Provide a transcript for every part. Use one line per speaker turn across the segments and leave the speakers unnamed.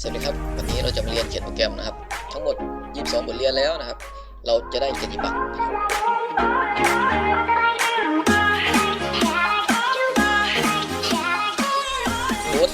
สวัสดีครับ วันนี้เราจะมาเรียนเขียนโปรแกรมนะครับ ทั้งหมด 22 บทเรียนแล้วนะครับ เราจะได้เกียรติบัตรนะครับโค้ด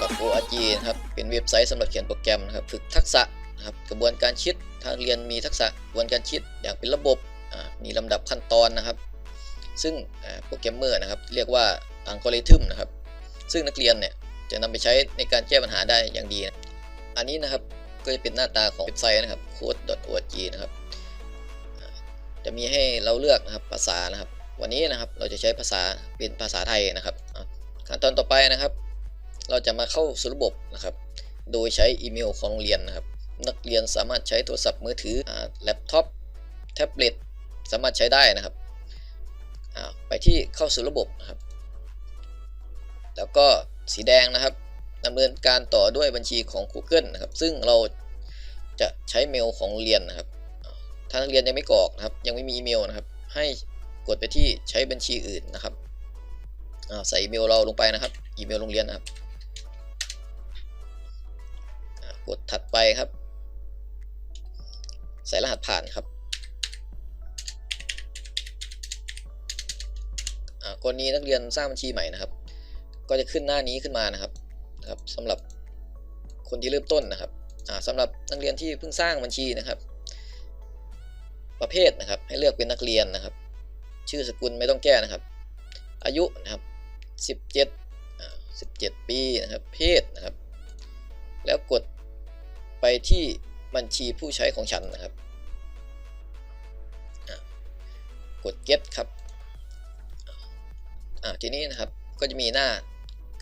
กับ ORG นะครับ เป็นเว็บไซต์สำหรับเขียนโปรแกรมนะครับ ฝึกทักษะนะครับ กระบวนการคิดทางเรียนมีทักษะกระบวนการคิดอย่างเป็นระบบ มีลำดับขั้นตอนนะครับ ซึ่งโปรแกรมเมอร์นะครับ เรียกว่าอัลกอริทึมนะครับ ซึ่งนักเรียนเนี่ย จะนำไปใช้ในการแก้ปัญหาได้อย่างดีนะอันนี้นะครับก็จะเป็นหน้าตาของเว็บไซต์นะครับ code.org นะครับ จะมีให้เราเลือกนะครับภาษานะครับ วันนี้นะครับเราจะใช้ภาษาเป็นภาษาไทยนะครับขั้นตอนต่อไปนะครับ เราจะมาเข้าสู่ระบบนะครับ โดยใช้อีเมลของโรงเรียนนะครับ นักเรียนสามารถใช้โทรศัพท์มือถือแล็ปท็อปแท็บเล็ตสามารถใช้ได้นะครับไปที่เข้าสู่ระบบนะครับ แล้วก็ สีแดงนะครับดำเนินการต่อด้วยบัญชีของ Google นะครับ ซึ่งเราจะใช้เมลของเรียนนะครับอ่าถ้านักเรียนยังไม่กรอกนะครับ ยังไม่มีอีเมลนะครับ ให้กดไปที่ใช้บัญชีอื่นนะครับใส่อีเมลเราลงไปนะครับ อีเมลโรงเรียนนะครับ กดถัดไปครับ ใส่รหัสผ่านครับอ่ากรณีนักเรียนสร้างบัญชีใหม่นะครับ ก็จะขึ้นหน้านี้ขึ้นมานะครับนะครับสำหรับคนที่เริ่มต้นนะครับอ่าสำหรับนักเรียนที่เพิ่งสร้างบัญชีนะครับ ประเภทนะครับ ให้เลือกเป็นนักเรียนนะครับ ชื่อสกุลไม่ต้องแก้นะครับ อายุนะครับ17 17 ปีนะครับ เพศนะครับ แล้วกดไปที่บัญชีผู้ใช้ของฉันนะครับ กด get ครับทีนี้นะครับก็จะมีหน้า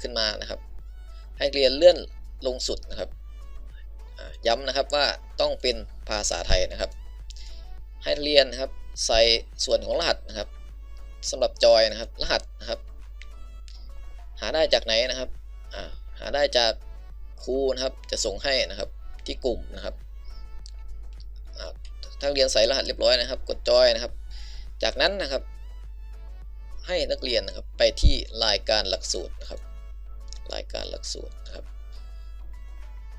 ขึ้นมานะครับ ให้เรียนเลื่อนลงสุดนะครับ ย้ำนะครับว่าต้องเป็นภาษาไทยนะครับ ให้เรียนนะครับใส่ส่วนของรหัสนะครับสำหรับจอยนะครับ รหัสนะครับ หาได้จากไหนนะครับหาได้จากครูนะครับจะส่งให้นะครับที่กลุ่มนะครับอ่าถ้าเรียนใส่รหัสเรียบร้อยนะครับ กดจอยนะครับ จากนั้นนะครับ ให้นักเรียนนะครับไปที่รายการหลักสูตรนะครับ รายการหลักสูตรนะครับ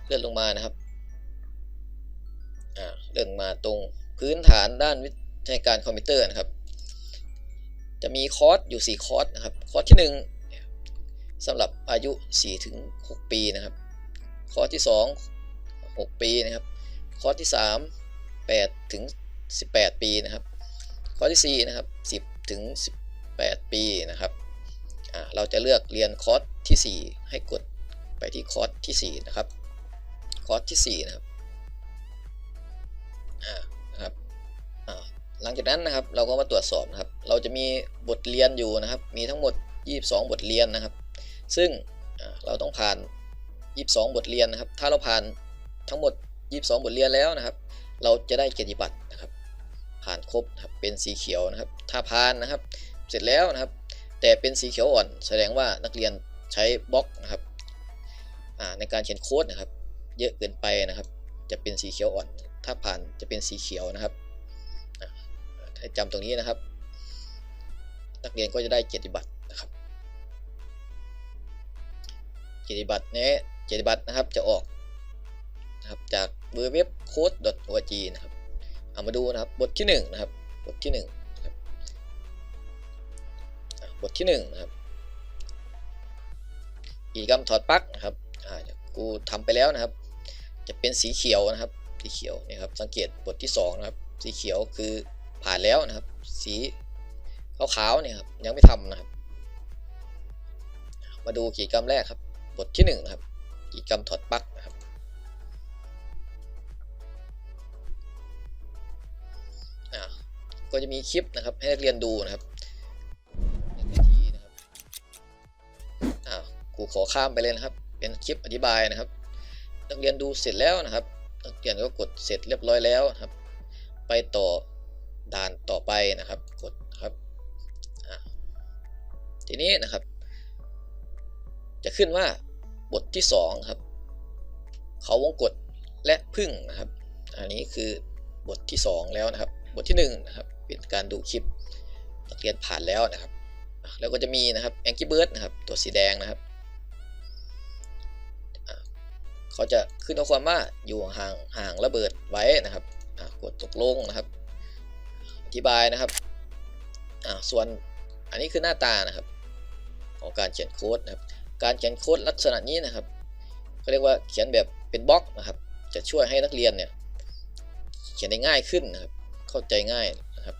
เลื่อนลงมานะครับอ่าเลื่อนมาตรงพื้นฐานด้านวิทยาการคอมพิวเตอร์นะครับ จะมีคอร์สอยู่ 4 คอร์สนะครับ คอร์สที่ 1สำหรับอายุ 4-6 ปีนะครับ คอร์สที่ 2 6 ปีนะครับ คอร์สที่ 3 8ถึง18 ปีนะครับ คอร์สที่ 4 นะครับ 10ถึง18 ปีนะครับอ่าเราจะเลือกเรียนคอร์ส ที่ 4 ให้กดไปที่คอร์สที่ 4 นะครับ คอร์สที่ 4 นะครับอ่านะครับอ่าหลังจากนั้นนะครับเราก็มาตรวจสอบนะครับ เราจะมีบทเรียนอยู่นะครับ มีทั้งหมด 22 บทเรียนนะครับ ซึ่งเราต้องผ่าน 22 บทเรียนนะครับ ถ้าเราผ่านทั้งหมด 22 บทเรียนแล้วนะครับ เราจะได้เกียรติบัตรนะครับ ผ่านครบนะครับเป็นสีเขียวนะครับ ถ้าผ่านนะครับ เสร็จแล้วนะครับ แต่เป็นสีเขียวอ่อน แสดงว่านักเรียน ใช้บล็อกนะครับในการเขียนโค้ดนะครับ เยอะเกินไปนะครับ จะเป็นสีเขียวอ่อน ถ้าผ่านจะเป็นสีเขียวนะครับอ่าให้จำตรงนี้นะครับ นักเรียนก็จะได้เกียรติบัตรนะครับ เกียรติบัตรนี้เกียรติบัตรนะครับจะออกนะครับจากเว็บ code.org นะครับเอามาดูนะครับบทที่1นะครับบทที่1นะครับอะบทที่1นะครับ กิจกรรมถอดปลั๊กนะครับอ่ากูทำไปแล้วนะครับ จะเป็นสีเขียวนะครับ สีเขียวนี่ครับสังเกตบทที่2นะครับสีเขียวคือผ่านแล้วนะครับ สีขาวๆเนี่ยครับยังไม่ทำนะครับ มาดูกิจกรรมแรกครับ บทที่1นะครับกิจกรรมถอดปลั๊กนะครับก็จะมีคลิปนะครับให้นักเรียนดูนะครับ กูขอข้ามไปเลยนะครับ เป็นคลิปอธิบายนะครับ นักเรียนดูเสร็จแล้วนะครับ นักเรียนก็กดเสร็จเรียบร้อยแล้วครับ ไปต่อด่านต่อไปนะครับ กดครับ ทีนี้นะครับ จะขึ้นว่าบทที่ 2 ครับ เขาวงกดและพึ่งนะครับ อันนี้คือบทที่ 2 แล้วนะครับ บทที่1นะครับเป็นการดูคลิปนักเรียนผ่านแล้วนะครับ แล้วก็จะมีนะครับ Angry Bird นะครับ ตัวสีแดงนะครับ เขาจะขึ้นข้อความว่าอยู่ห่างห่างระเบิดไว้นะครับกดตกลงนะครับ อธิบายนะครับอ่าส่วนอันนี้คือหน้าตานะครับของการเขียนโค้ดนะครับ การเขียนโค้ดลักษณะนี้นะครับเขาเรียกว่าเขียนแบบเป็นบล็อกนะครับ จะช่วยให้นักเรียนเนี่ยเขียนได้ง่ายขึ้นนะครับ เข้าใจง่ายนะครับ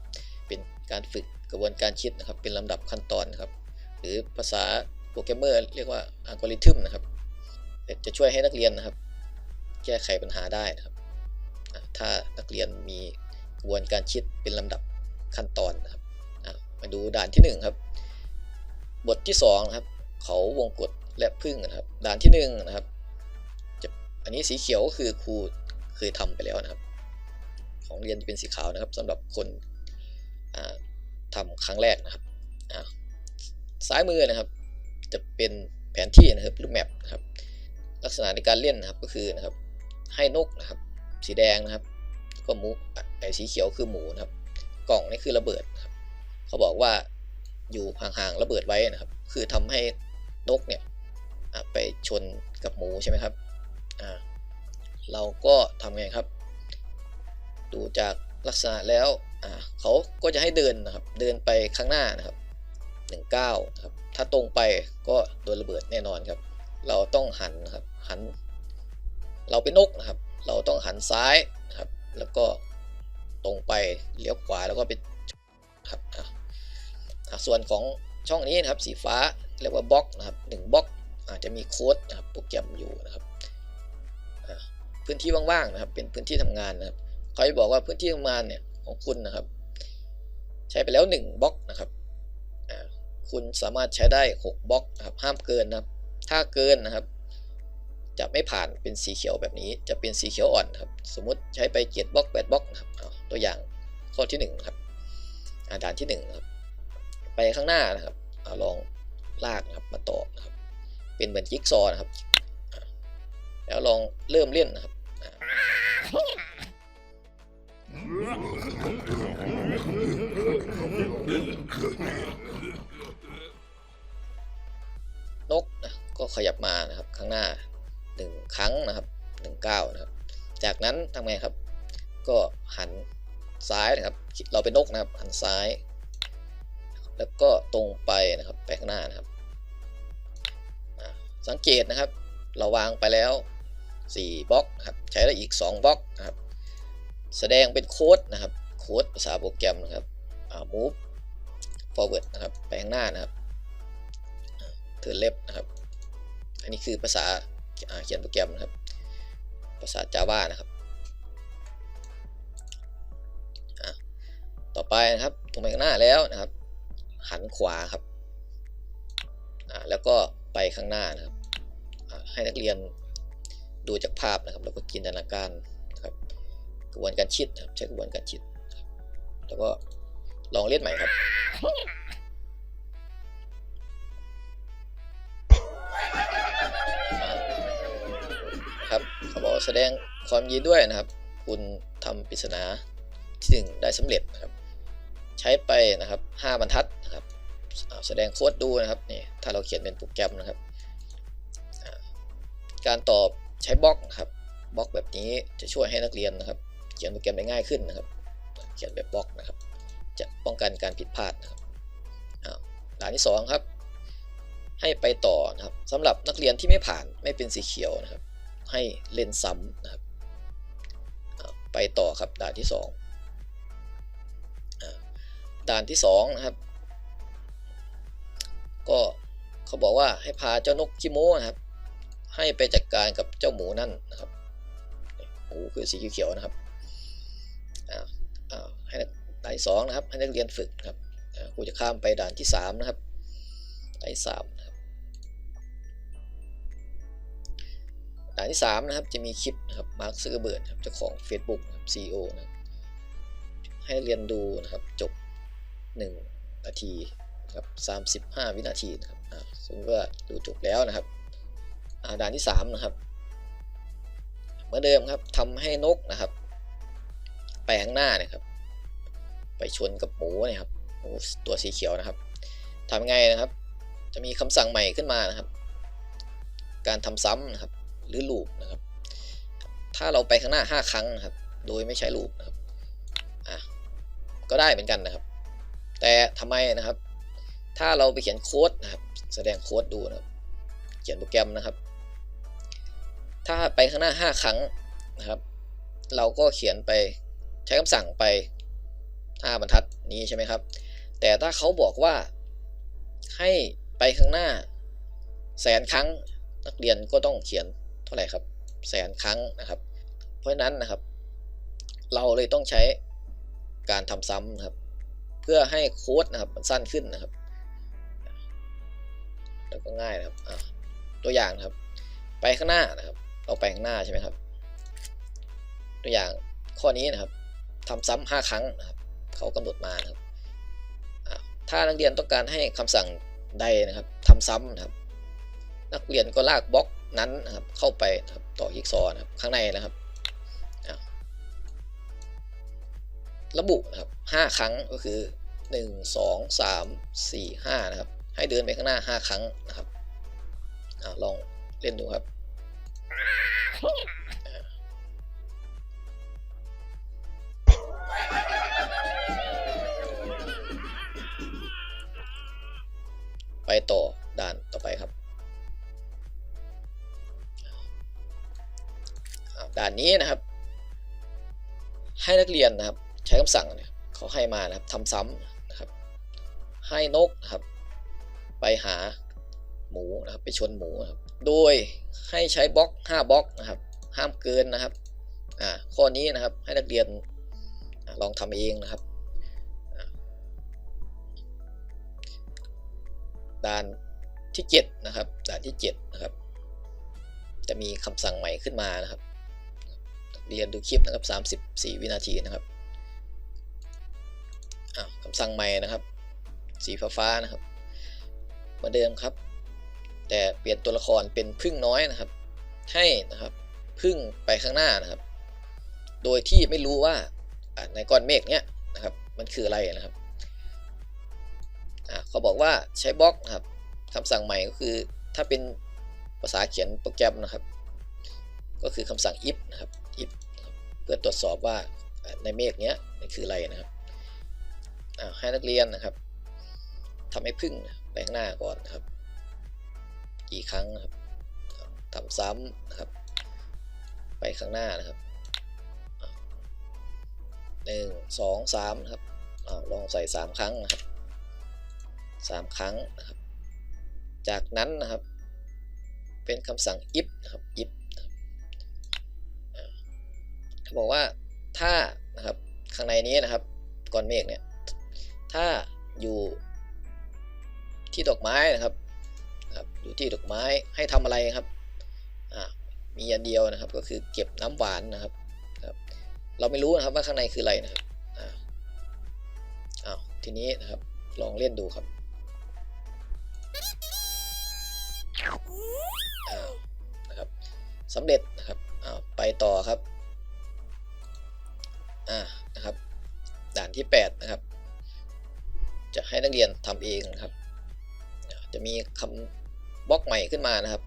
เป็นการฝึกกระบวนการคิดนะครับ เป็นลำดับขั้นตอนนะครับ หรือภาษาโปรแกรมเมอร์เรียกว่าอัลกอริทึมนะครับ จะช่วยให้นักเรียนนะครับ แก้ไขปัญหาได้นะครับ ถ้านักเรียนมีกระบวนการคิดเป็นลำดับขั้นตอนนะครับมาดูด่านที่หนึ่งครับ บทที่สองนะครับ เขาวงกฏและพึ่งนะครับ ด่านที่หนึ่งนะครับจะอันนี้สีเขียวก็คือครูเคยทำไปแล้วนะครับ ของเรียนจะเป็นสีขาวนะครับสำหรับคนอ่าทำครั้งแรกนะครับซ้ายมือนะครับ จะเป็นแผนที่นะครับรูปแมปนะครับ ลักษณะในการเล่นนะครับก็คือนะครับให้นกนะครับ สีแดงนะครับ ก็หมูไอ้สีเขียวคือหมูนะครับ กล่องนี่คือระเบิดครับ เขาบอกว่าอยู่ห่างๆระเบิดไว้นะครับ คือทำให้นกเนี่ยไปชนกับหมูใช่ไหมครับอ่าเราก็ทำไงครับ ดูจากลักษณะแล้วอ่าเขาก็จะให้เดินนะครับ เดินไปข้างหน้านะครับหนึ่งก้าวนะครับ ถ้าตรงไปก็โดนระเบิดแน่นอนครับ เราต้องหันครับ หัน เราเป็นนกนะครับ เราต้องหันซ้ายครับ แล้วก็ตรงไปเลี้ยวขวาแล้วก็ไปครับอะอะส่วนของช่องนี้นะครับสีฟ้าเรียกว่าบล็อกนะครับหนึ่งบล็อกอาจจะมีโค้ดนะครับโปรแกรมอยู่นะครับพื้นที่ว่างๆนะครับ เป็นพื้นที่ทำงานนะครับเขาจะบอกว่าพื้นที่ทำงานเนี่ยของคุณนะครับ ใช้ไปแล้ว1บล็อกนะครับคุณสามารถใช้ได้6บล็อกนะครับห้ามเกินนะครับ ถ้าเกินนะครับ จะไม่ผ่านเป็นสีเขียวแบบนี้ จะเป็นสีเขียวอ่อนครับ สมมุติใช้ไปเจ็ดบล็อกแปดบล็อกนะครับตัวอย่างข้อที่หนึ่งครับอ่าด่านที่หนึ่งครับไปข้างหน้านะครับอลองลากนะครับมาต่อนะครับ เป็นเหมือนจิ๊กซอนะครับ แล้วลองเริ่มเล่นนะครับ ขยับมานะครับข้างหน้าหนึ่งครั้งนะครับหนึ่งก้านะครับ จากนั้นทำไงครับ ก็หันซ้ายนะครับ เราเป็นนกนะครับ หันซ้าย แล้วก็ตรงไปนะครับไปข้างหน้านะครับ สังเกตนะครับ เราวางไปแล้ว 4บล็อกครับใช้ได้อีก 2บล็อกนะครับ แสดงเป็นโค้ดนะครับ โค้ดภาษาโปรแกรมนะครับ move forward นะครับ ไปข้างหน้านะครับ turn left นะครับ อันนี้คือภาษาเขียนโปรแกรมนะครับ ภาษา Java นะครับ ต่อไปนะครับตรงไปข้างหน้าแล้วนะครับ หันขวาครับ แล้วก็ไปข้างหน้านะครับ ให้นักเรียนดูจากภาพนะครับ แล้วก็จินตนาการนะครับ กระบวนการคิดนะครับใช้กระบวนการคิด แล้วก็ลองเล่นใหม่ครับ แสดงความยินด้วยนะครับ คุณทำปริศนาที่หนึ่งได้สำเร็จนะครับ ใช้ไปนะครับ5บรรทัดนะครับแสดงโค้ดดูนะครับนี่ถ้าเราเขียนเป็นโปรแกรมนะครับ การตอบใช้บล็อกครับบล็อกแบบนี้จะช่วยให้นักเรียนนะครับ เขียนโปรแกรมได้ง่ายขึ้นนะครับ เขียนแบบบล็อกนะครับ จะป้องกันการผิดพลาดนะครับอ้าวด่านที่สองครับให้ไปต่อนะครับสำหรับนักเรียนที่ไม่ผ่านไม่เป็นสีเขียวนะครับ ให้เล่นซ้ำนะครับไปต่อครับด่านที่สองด่านที่สองนะครับ ก็เขาบอกว่าให้พาเจ้านกชิโมนะครับ ให้ไปจัดการกับเจ้าหมูนั่นนะครับหมูคือสีเขียวๆนะครับอ่าอ่าให้ด่านที่สองนะครับให้นักเรียนฝึกครับอ่าครูจะข้ามไปด่านที่สามนะครับด่านที่สาม นะครับด่านที่3นะครับจะมีคลิปนะครับมาร์คซึกเบิร์ดครับเจ้าของ Facebook นะครับ CEO นะให้เรียนดูนะครับจบ 1 นาทีครับ35 วินาทีนะครับอ่าสมมติว่าดูจบแล้วนะครับด่านที่ 3 นะครับเหมือนเดิมครับทำให้นกนะครับ ไปข้างหน้านะครับ ไปชนกับหมูนะครับหมูตัวสีเขียวนะครับทำไงนะครับ จะมีคำสั่งใหม่ขึ้นมานะครับ การทำซ้ำนะครับ หรือลูปนะครับ ถ้าเราไปข้างหน้า 5 ครั้งนะครับ โดยไม่ใช้ลูปนะครับอะก็ได้เหมือนกันนะครับ แต่ทำไมนะครับ ถ้าเราไปเขียนโค้ดนะครับ แสดงโค้ดดูนะครับ เขียนโปรแกรมนะครับ ถ้าไปข้างหน้า 5 ครั้งนะครับ เราก็เขียนไปใช้คำสั่งไป5บรรทัดนี้ใช่ไหมครับ แต่ถ้าเขาบอกว่าให้ไปข้างหน้าแสนครั้งนักเรียนก็ต้องเขียนาไหร่ครับแสนครั้งนะครับ เพราะฉะนั้นนะครับ เราเลยต้องใช้การทำซ้ำนะครับ เพื่อให้โค้ดนะครับมันสั้นขึ้นนะครับ แล้วก็ง่ายนะครับตัวอย่างนะครับ ไปข้างหน้านะครับเราไปข้างหน้าใช่ไหมครับ ตัวอย่างข้อนี้นะครับทำซ้ำห้าครั้งนะครับเขากำหนดมานะครับถ้านักเรียนต้องการให้คำสั่งใดนะครับทำซ้ำนะครับ นักเรียนก็ลากบล็อกนั้นนะครับเข้าไปนะครับต่อยิกซอว์นะครับข้างในนะครับ ระบุนะครับห้าครั้งก็คือหนึ่งสองสามสี่ห้านะครับให้เดินไปข้างหน้าห้าครั้งนะครับอลองเล่นดูครับไปต่อด่านต่อไปครับ ด่านนี้นะครับ ให้นักเรียนนะครับ ใช้คำสั่งเนี่ยเขาให้มานะครับทำซ้ำนะครับ ให้นกนะครับ ไปหาหมูนะครับ ไปชนหมูนะครับ โดยให้ใช้บล็อก5บล็อกนะครับ ห้ามเกินนะครับอ่าข้อนี้นะครับให้นักเรียนอลองทำเองนะครับด่านที่ 7 นะครับด่านที่ 7 นะครับ จะมีคำสั่งใหม่ขึ้นมานะครับ เรียนดูคลิปนะครับ34 วินาทีนะครับอ้าวคำสั่งใหม่นะครับ สีฟ้าฟ้าๆนะครับเหมือนเดิมครับ แต่เปลี่ยนตัวละครเป็นพึ่งน้อยนะครับ ให้นะครับพึ่งไปข้างหน้านะครับ โดยที่ไม่รู้ว่าในก้อนเมฆเนี้ยนะครับ มันคืออะไรนะครับอะเขาบอกว่าใช้บล็อกนะครับคำสั่งใหม่ก็คือถ้าเป็นภาษาเขียนโปรแกรมนะครับ ก็คือคำสั่ง if นะครับ เพื่อตรวจสอบว่าในเมฆเนี้ยมันคืออะไรนะครับอะให้นักเรียนนะครับทำให้พึ่งไปข้างหน้าก่อนนะครับ กี่ครั้งนะครับทำซ้ำนะครับ ไปข้างหน้านะครับหนึ่งสองสามนะครับอลองใส่สามครั้งนะครับสามครั้งนะครับ จากนั้นนะครับ เป็นคำสั่ง if นะครับ if นะครับอ่า เขาบอกว่าถ้านะครับข้างในนี้นะครับก้อนเมฆเนี่ยถ้าอยู่ที่ดอกไม้นะครับนะครับอยู่ที่ดอกไม้ให้ทำอะไรครับอ่ามีอันเดียวนะครับก็คือเก็บน้ำหวานนะครับครับ เราไม่รู้นะครับว่าข้างในคืออะไรนะครับอ่าอ้าวทีนี้นะครับลองเล่นดูครับอ่านะครับสำเร็จนะครับอ่าไปต่อครับ อ่านะครับด่านที่ 8 นะครับ จะให้นักเรียนทำเองนะครับ จะมีคำบล็อกใหม่ขึ้นมานะครับ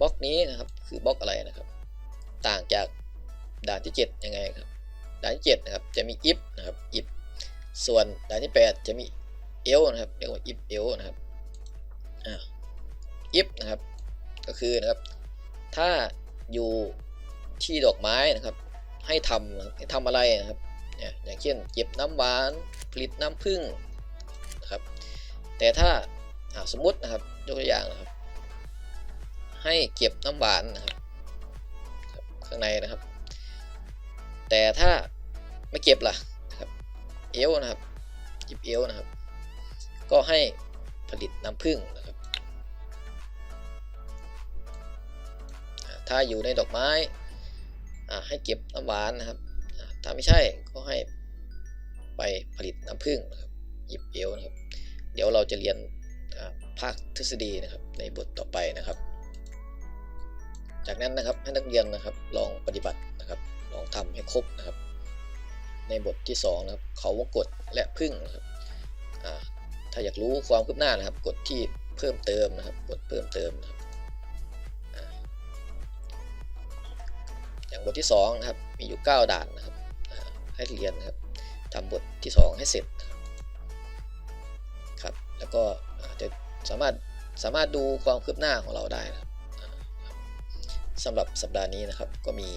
บล็อกนี้นะครับคือบล็อกอะไรนะครับ ต่างจากด่านที่ 7 ยังไงครับด่านที่7นะครับจะมี if นะครับ if ส่วนด่านที่ 8 จะมี else นะครับเรียกว่า if else นะครับอ่า if นะครับก็คือนะครับ ถ้าอยู่ที่ดอกไม้นะครับ ให้ทำให้ทำอะไรนะครับเนี่ยอย่างเช่นเก็บน้ำหวานผลิตน้ำผึ้งนะครับ แต่ถ้าสมมตินะครับยกตัวอย่างนะครับ ให้เก็บน้ำหวานนะครับครับข้างในนะครับ แต่ถ้าไม่เก็บล่ะนะครับเอลนะครับหยิบเอลนะครับ ก็ให้ผลิตน้ำผึ้งนะครับ ถ้าอยู่ในดอกไม้ ให้เก็บน้ำหวานนะครับ ถ้าไม่ใช่ก็ให้ไปผลิตน้ำผึ้งนะครับหยิบเอวนะครับ เดี๋ยวเราจะเรียนภาคทฤษฎีนะครับในบทต่อไปนะครับ จากนั้นนะครับให้นักเรียนนะครับลองปฏิบัตินะครับ ลองทำให้ครบนะครับ ในบทที่2นะครับเขาวงกดและพึ่งนะครับถ้าอยากรู้ความคืบหน้านะครับ กดที่เพิ่มเติมนะครับ กดเพิ่มเติมนะครับ อย่างบทที่2นะครับมีอยู่ 9 ด่านนะครับให้เรียนนะครับทำบทที่ 2 ให้เสร็จครับแล้วก็จะสามารถสามารถดูความคืบหน้าของเราได้นะสำหรับสัปดาห์นี้นะครับก็มี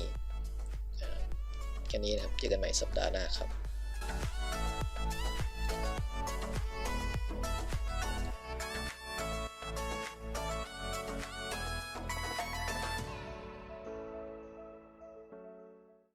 แค่นี้นะครับเจอกันใหม่สัปดาห์หน้าครับ